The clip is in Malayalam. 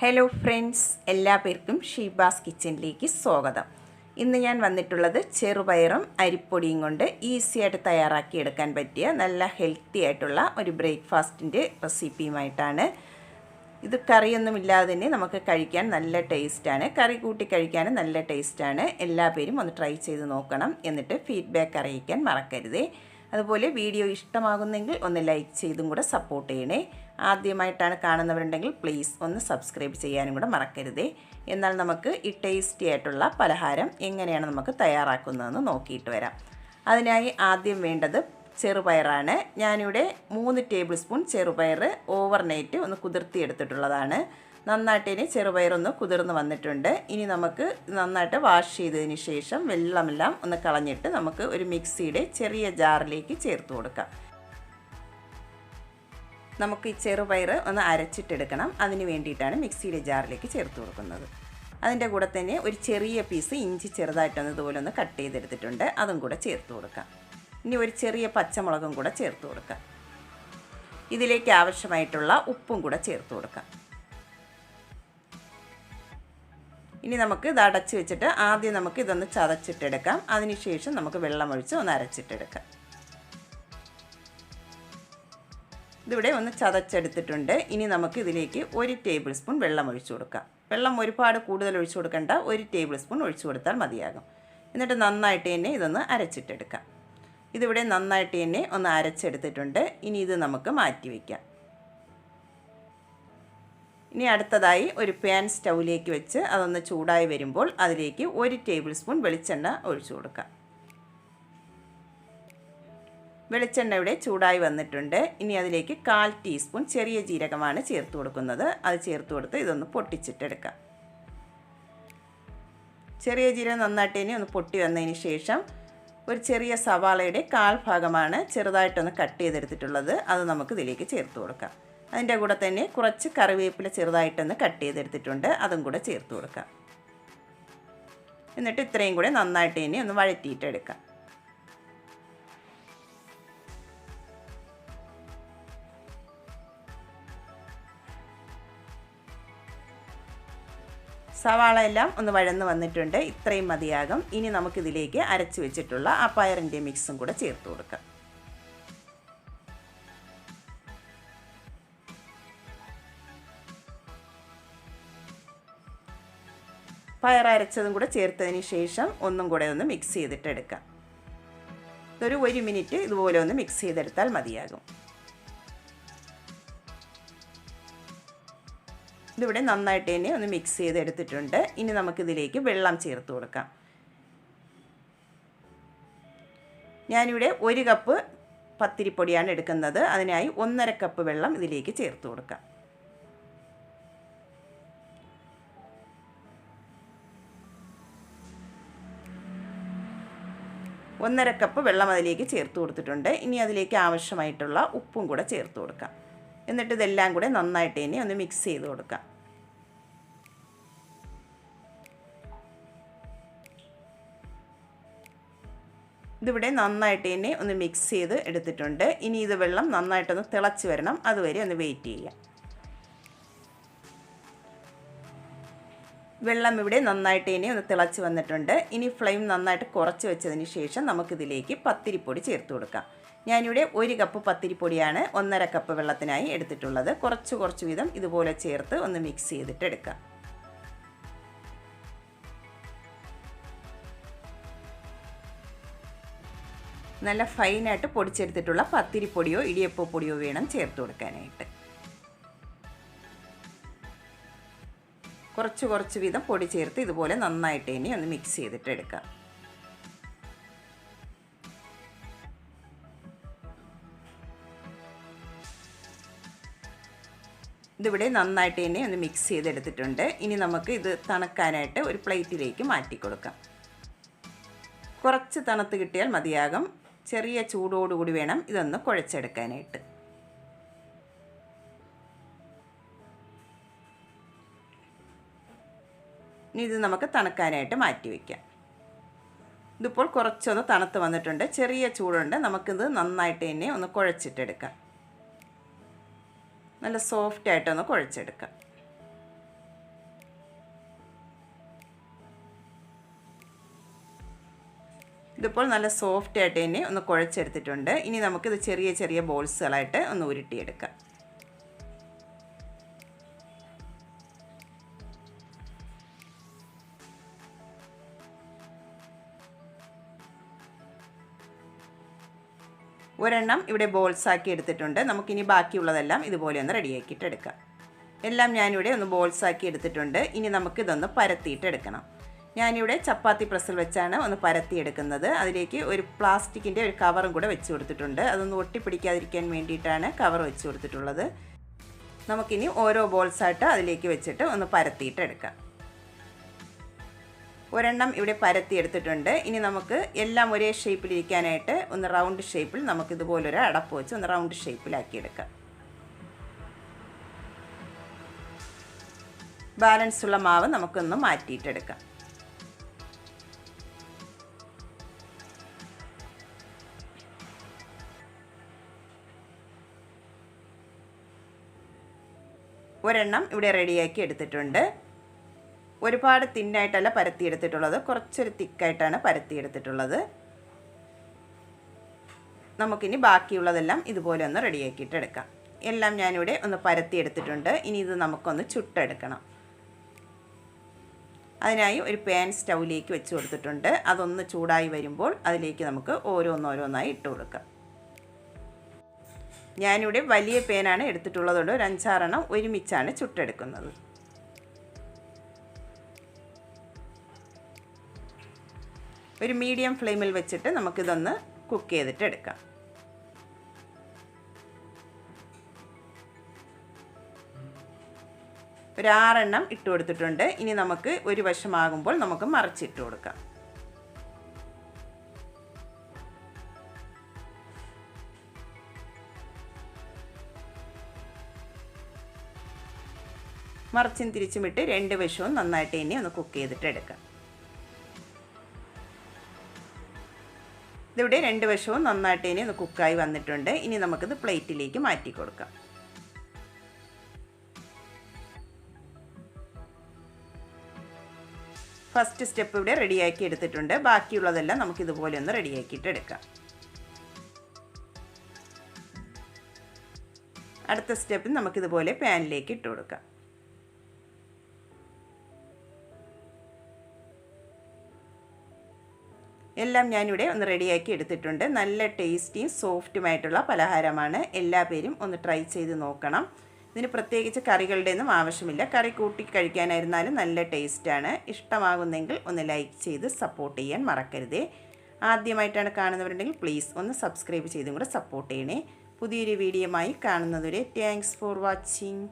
ഹലോ ഫ്രണ്ട്സ് എല്ലാ പേർക്കും ഷീബാസ് കിച്ചണിലേക്ക് സ്വാഗതം. ഇന്ന് ഞാൻ വന്നിട്ടുള്ളത് ചെറുപയറും അരിപ്പൊടിയും കൊണ്ട് ഈസിയായിട്ട് തയ്യാറാക്കിയെടുക്കാൻ പറ്റിയ നല്ല ഹെൽത്തി ആയിട്ടുള്ള ഒരു ബ്രേക്ക്ഫാസ്റ്റിന്റെ റെസിപ്പിയുമായിട്ടാണ്. ഇത് കറിയൊന്നുമില്ലാതെ തന്നെ നമുക്ക് കഴിക്കാൻ നല്ല ടേസ്റ്റാണ്. കറി കൂട്ടി കഴിക്കാനും നല്ല ടേസ്റ്റാണ്. എല്ലാ പേരും ഒന്ന് ട്രൈ ചെയ്ത് നോക്കണം എന്നിട്ട് ഫീഡ്ബാക്ക് അറിയിക്കാൻ മറക്കരുതേ. അതുപോലെ വീഡിയോ ഇഷ്ടമാകുന്നെങ്കിൽ ഒന്ന് ലൈക്ക് ചെയ്തും കൂടെ സപ്പോർട്ട് ചെയ്യണേ. ആദ്യമായിട്ടാണ് കാണുന്നവരുണ്ടെങ്കിൽ പ്ലീസ് ഒന്ന് സബ്സ്ക്രൈബ് ചെയ്യാനും കൂടെ മറക്കരുതേ. എന്നാൽ നമുക്ക് ഈ ടേസ്റ്റി ആയിട്ടുള്ള പലഹാരം എങ്ങനെയാണ് നമുക്ക് തയ്യാറാക്കുന്നതെന്ന് നോക്കിയിട്ട് വരാം. അതിനായി ആദ്യം വേണ്ടത് ചെറുപയറാണ്. ഞാനിവിടെ മൂന്ന് ടേബിൾ സ്പൂൺ ചെറുപയർ ഓവർനൈറ്റ് ഒന്ന് കുതിർത്തി എടുത്തിട്ടുള്ളതാണ്. നന്നായിട്ട് ഇനി ചെറുപയറൊന്ന് കുതിർന്ന് വന്നിട്ടുണ്ട്. ഇനി നമുക്ക് നന്നായിട്ട് വാഷ് ചെയ്തതിന് ശേഷം വെള്ളമെല്ലാം ഒന്ന് കളഞ്ഞിട്ട് നമുക്ക് ഒരു മിക്സിയുടെ ചെറിയ ജാറിലേക്ക് ചേർത്ത് കൊടുക്കാം. നമുക്ക് ഈ ചെറുപയർ ഒന്ന് അരച്ചിട്ടെടുക്കണം. അതിന് വേണ്ടിയിട്ടാണ് മിക്സിയുടെ ജാറിലേക്ക് ചേർത്ത് കൊടുക്കുന്നത്. അതിന്റെ കൂടെ തന്നെ ഒരു ചെറിയ പീസ് ഇഞ്ചി ചെറുതായിട്ടൊന്ന് ഇതുപോലെ ഒന്ന് കട്ട് ചെയ്തെടുത്തിട്ടുണ്ട്. അതും കൂടെ ചേർത്ത് കൊടുക്കാം. ഇനി ഒരു ചെറിയ പച്ചമുളകും കൂടെ ചേർത്ത് കൊടുക്കാം. ഇതിലേക്ക് ആവശ്യമായിട്ടുള്ള ഉപ്പും കൂടെ ചേർത്ത് കൊടുക്കാം. ഇനി നമുക്ക് ഇത് അടച്ച് വെച്ചിട്ട് ആദ്യം നമുക്ക് ഇതൊന്ന് ചതച്ചിട്ടെടുക്കാം. അതിനുശേഷം നമുക്ക് വെള്ളമൊഴിച്ച് ഒന്ന് അരച്ചിട്ടെടുക്കാം. ഇതിവിടെ ഒന്ന് ചതച്ചെടുത്തിട്ടുണ്ട്. ഇനി നമുക്ക് ഇതിലേക്ക് ഒരു ടേബിൾ സ്പൂൺ വെള്ളം ഒഴിച്ചു കൊടുക്കാം. വെള്ളം ഒരുപാട് കൂടുതൽ ഒഴിച്ചു കൊടുക്കേണ്ട. ഒരു ടേബിൾ സ്പൂൺ ഒഴിച്ചു കൊടുത്താൽ മതിയാകും. എന്നിട്ട് നന്നായിട്ട് തന്നെ ഇതൊന്ന് അരച്ചിട്ടെടുക്കാം. ഇതിവിടെ നന്നായിട്ട് തന്നെ ഒന്ന് അരച്ചെടുത്തിട്ടുണ്ട്. ഇനി ഇത് നമുക്ക് മാറ്റി വയ്ക്കാം ഇനി അടുത്തതായി ഒരു പാൻ സ്റ്റൗവിലേക്ക് വെച്ച് അതൊന്ന് ചൂടായി വരുമ്പോൾ അതിലേക്ക് ഒരു ടേബിൾ സ്പൂൺ വെളിച്ചെണ്ണ ഒഴിച്ചു കൊടുക്കാം. വെളിച്ചെണ്ണ ഇവിടെ ചൂടായി വന്നിട്ടുണ്ട്. ഇനി അതിലേക്ക് കാൽ ടീസ്പൂൺ ചെറിയ ജീരകമാണ് ചേർത്ത് കൊടുക്കുന്നത്. അത് ചേർത്ത് കൊടുത്ത് ഇതൊന്ന് പൊട്ടിച്ചിട്ടെടുക്കാം ചെറിയ ജീരകം നന്നായിട്ട് ഇനി ഒന്ന് പൊട്ടി വന്നതിന് ശേഷം ഒരു ചെറിയ സവാളയുടെ കാൽ ഭാഗമാണ് ചെറുതായിട്ടൊന്ന് കട്ട് ചെയ്തെടുത്തിട്ടുള്ളത്. അത് നമുക്ക് ഇതിലേക്ക് ചേർത്ത് കൊടുക്കാം. അതിന്റെ കൂടെ തന്നെ കുറച്ച് കറിവേപ്പില ചെറുതായിട്ടൊന്ന് കട്ട് ചെയ്തെടുത്തിട്ടുണ്ട്. അതും കൂടെ ചേർത്ത് കൊടുക്കാം. എന്നിട്ട് ഇത്രയും കൂടെ നന്നായിട്ട് ഇനി ഒന്ന് വഴറ്റിയിട്ടെടുക്കാം സവാള എല്ലാം ഒന്ന് വഴന്ന് വന്നിട്ടുണ്ട്. ഇത്രയും മതിയാകും. ഇനി നമുക്കിതിലേക്ക് അരച്ച് വെച്ചിട്ടുള്ള ആ പയറിന്റെ മിക്സും കൂടെ ചേർത്ത് കൊടുക്കാം. പയർ അരച്ചതും കൂടെ ചേർത്തതിന് ശേഷം ഒന്നും കൂടെ ഒന്ന് മിക്സ് ചെയ്തിട്ടെടുക്കാം. ഇതൊരു ഒരു മിനിറ്റ് ഇതുപോലെ ഒന്ന് മിക്സ് ചെയ്തെടുത്താൽ മതിയാകും. ഇതിവിടെ നന്നായിട്ട് തന്നെ ഒന്ന് മിക്സ് ചെയ്തെടുത്തിട്ടുണ്ട്. ഇനി നമുക്കിതിലേക്ക് വെള്ളം ചേർത്ത് കൊടുക്കാം. ഞാനിവിടെ ഒരു കപ്പ് പത്തിരിപ്പൊടിയാണ് എടുക്കുന്നത്. അതിനായി ഒന്നര കപ്പ് വെള്ളം ഇതിലേക്ക് ചേർത്ത് കൊടുക്കാം. ഒന്നര കപ്പ് വെള്ളം അതിലേക്ക് ചേർത്ത് കൊടുത്തിട്ടുണ്ട്. ഇനി അതിലേക്ക് ആവശ്യമായിട്ടുള്ള ഉപ്പും കൂടെ ചേർത്ത് കൊടുക്കാം. എന്നിട്ട് ഇതെല്ലാം കൂടെ നന്നായിട്ട് ഇനി ഒന്ന് മിക്സ് ചെയ്ത് കൊടുക്കാം. ഇതിവിടെ നന്നായിട്ട് തന്നെ ഒന്ന് മിക്സ് ചെയ്ത് എടുത്തിട്ടുണ്ട്. ഇനി ഇത് വെള്ളം നന്നായിട്ടൊന്ന് തിളച്ച് വരണം. അതുവരെ ഒന്ന് വെയിറ്റ് ചെയ്യാം വെള്ളം ഇവിടെ നന്നായിട്ട് ഇനി ഒന്ന് തിളച്ച് വന്നിട്ടുണ്ട്. ഇനി ഫ്ലെയിം നന്നായിട്ട് കുറച്ച് വെച്ചതിന് ശേഷം നമുക്കിതിലേക്ക് പത്തിരിപ്പൊടി ചേർത്ത് കൊടുക്കാം. ഞാനിവിടെ ഒരു കപ്പ് പത്തിരിപ്പൊടിയാണ് ഒന്നര കപ്പ് വെള്ളത്തിനായി എടുത്തിട്ടുള്ളത്. കുറച്ച് കുറച്ച് വീതം ഇതുപോലെ ചേർത്ത് ഒന്ന് മിക്സ് ചെയ്തിട്ട് എടുക്കാം. നല്ല ഫൈനായിട്ട് പൊടിച്ചെടുത്തിട്ടുള്ള പത്തിരിപ്പൊടിയോ ഇടിയപ്പോ പൊടിയോ വേണം ചേർത്ത് കൊടുക്കാനായിട്ട്. കുറച്ച് കുറച്ച് വീതം പൊടി ചേർത്ത് ഇതുപോലെ നന്നായിട്ട് ഇനി ഒന്ന് മിക്സ് ചെയ്തിട്ട് എടുക്കാം. ഇതിവിടെ നന്നായിട്ട് തന്നെ ഒന്ന് മിക്സ് ചെയ്തെടുത്തിട്ടുണ്ട്. ഇനി നമുക്ക് ഇത് തണുക്കാനായിട്ട് ഒരു പ്ലേറ്റിലേക്ക് മാറ്റി കൊടുക്കാം കുറച്ച് തണുത്ത് കിട്ടിയാൽ മതിയാകും. ചെറിയ ചൂടോടുകൂടി വേണം ഇതൊന്ന് കുഴച്ചെടുക്കാനായിട്ട്. ഇനി ഇത് നമുക്ക് തണുക്കാനായിട്ട് മാറ്റി വയ്ക്കാം ഇതിപ്പോൾ കുറച്ചൊന്ന് തണുത്ത് വന്നിട്ടുണ്ട്. ചെറിയ ചൂടുണ്ട്. നമുക്കിത് നന്നായിട്ട് തന്നെ ഒന്ന് കുഴച്ചിട്ടെടുക്കാം. നല്ല സോഫ്റ്റായിട്ടൊന്ന് കുഴച്ചെടുക്കാം. ഇതിപ്പോൾ നല്ല സോഫ്റ്റായിട്ട് തന്നെ ഒന്ന് കുഴച്ചെടുത്തിട്ടുണ്ട്. ഇനി നമുക്കിത് ചെറിയ ചെറിയ ബോൾസുകളായിട്ട് ഒന്ന് ഉരുട്ടിയെടുക്കാം. ഒരെണ്ണം ഇവിടെ ബോൾസ് ആക്കി എടുത്തിട്ടുണ്ട്. നമുക്കിനി ബാക്കിയുള്ളതെല്ലാം ഇതുപോലെ ഒന്ന് റെഡിയാക്കിയിട്ട് എടുക്കാം. എല്ലാം ഞാനിവിടെ ഒന്ന് ബോൾസ് ആക്കി എടുത്തിട്ടുണ്ട്. ഇനി നമുക്കിതൊന്ന് പരത്തിയിട്ട് എടുക്കണം. ഞാനിവിടെ ചപ്പാത്തി പ്രസ്സിൽ വെച്ചാണ് ഒന്ന് പരത്തി എടുക്കുന്നത്. അതിലേക്ക് ഒരു പ്ലാസ്റ്റിക്കിന്റെ ഒരു കവറും കൂടെ വെച്ച് കൊടുത്തിട്ടുണ്ട്. അതൊന്ന് ഒട്ടിപ്പിടിക്കാതിരിക്കാൻ വേണ്ടിയിട്ടാണ് കവർ വെച്ച് കൊടുത്തിട്ടുള്ളത്. നമുക്കിനി ഓരോ ബോൾസായിട്ട് അതിലേക്ക് വെച്ചിട്ട് ഒന്ന് പരത്തിയിട്ട് എടുക്കാം. ഒരെണ്ണം ഇവിടെ പരത്തി എടുത്തിട്ടുണ്ട്. ഇനി നമുക്ക് എല്ലാം ഒരേ ഷേപ്പിൽ ഇരിക്കാനായിട്ട് ഒന്ന് റൗണ്ട് ഷേപ്പിൽ നമുക്ക് ഇതുപോലൊരു അടപ്പ് വെച്ച് ഒന്ന് റൗണ്ട് ഷേപ്പിലാക്കി എടുക്കാം. ബാലൻസ് ഉള്ള മാവ് നമുക്കൊന്ന് മാറ്റിയിട്ടെടുക്കാം ഒരെണ്ണം ഇവിടെ റെഡിയാക്കി എടുത്തിട്ടുണ്ട്. ഒരുപാട് തിന്നായിട്ടല്ല പരത്തിയെടുത്തിട്ടുള്ളത്. കുറച്ചൊരു തിക്കായിട്ടാണ് പരത്തിയെടുത്തിട്ടുള്ളത്. നമുക്കിനി ബാക്കിയുള്ളതെല്ലാം ഇതുപോലെ ഒന്ന് റെഡിയാക്കിയിട്ട് എടുക്കാം. എല്ലാം ഞാനിവിടെ ഒന്ന് പരത്തിയെടുത്തിട്ടുണ്ട്. ഇനി ഇത് നമുക്കൊന്ന് ചുട്ടെടുക്കണം. അതിനായി ഒരു പാൻ സ്റ്റൗവിലേക്ക് വെച്ച് കൊടുത്തിട്ടുണ്ട്. അതൊന്ന് ചൂടായി വരുമ്പോൾ അതിലേക്ക് നമുക്ക് ഓരോന്നോരോന്നായി ഇട്ട് കൊടുക്കാം. ഞാനിവിടെ വലിയ പേനാണ് എടുത്തിട്ടുള്ളതുകൊണ്ട് ഒരു അഞ്ചാറെണ്ണം ഒരുമിച്ചാണ് ചുട്ടെടുക്കുന്നത്. ഒരു മീഡിയം ഫ്ലെയിമിൽ വെച്ചിട്ട് നമുക്കിതൊന്ന് കുക്ക് ചെയ്തിട്ട് എടുക്കാം ഒരു ആറെണ്ണം ഇട്ട് കൊടുത്തിട്ടുണ്ട്. ഇനി നമുക്ക് ഒരു വശമാകുമ്പോൾ നമുക്ക് മറിച്ചിട്ട് കൊടുക്കാം. മറിച്ചും തിരിച്ചുമിട്ട് രണ്ട് വശവും നന്നായിട്ട് ഇനി ഒന്ന് കുക്ക് ചെയ്തിട്ട് എടുക്കാം ഇതിവിടെ രണ്ട് വശവും നന്നായിട്ട് ഇനി ഒന്ന് കുക്കായി വന്നിട്ടുണ്ട്. ഇനി നമുക്കിത് പ്ലേറ്റിലേക്ക് മാറ്റി കൊടുക്കാം. ഫസ്റ്റ് സ്റ്റെപ്പ് ഇവിടെ റെഡിയാക്കി എടുത്തിട്ടുണ്ട്. ബാക്കിയുള്ളതെല്ലാം നമുക്ക് ഇതുപോലെ ഒന്ന് റെഡിയാക്കിയിട്ട് എടുക്കാം. അടുത്ത സ്റ്റെപ്പിൽ നമുക്കിതുപോലെ പാനിലേക്ക് ഇട്ട് കൊടുക്കാം. എല്ലാം ഞാനിവിടെ ഒന്ന് റെഡിയാക്കി എടുത്തിട്ടുണ്ട്. നല്ല ടേസ്റ്റിയും സോഫ്റ്റുമായിട്ടുള്ള പലഹാരമാണ്. എല്ലാ പേരും ഒന്ന് ട്രൈ ചെയ്ത് നോക്കണം. ഇതിന് പ്രത്യേകിച്ച് കറികളുടെ ഒന്നും ആവശ്യമില്ല. കറി കൂട്ടി കഴിക്കാനായിരുന്നാലും നല്ല ടേസ്റ്റാണ്. ഇഷ്ടമാകുന്നെങ്കിൽ ഒന്ന് ലൈക്ക് ചെയ്ത് സപ്പോർട്ട് ചെയ്യാൻ മറക്കരുതേ. ആദ്യമായിട്ടാണ് കാണുന്നവരുണ്ടെങ്കിൽ പ്ലീസ് ഒന്ന് സബ്സ്ക്രൈബ് ചെയ്തും കൂടെ സപ്പോർട്ട് ചെയ്യണേ. പുതിയൊരു വീഡിയോയുമായി കാണുന്നതുവരെ താങ്ക്സ് ഫോർ വാച്ചിങ്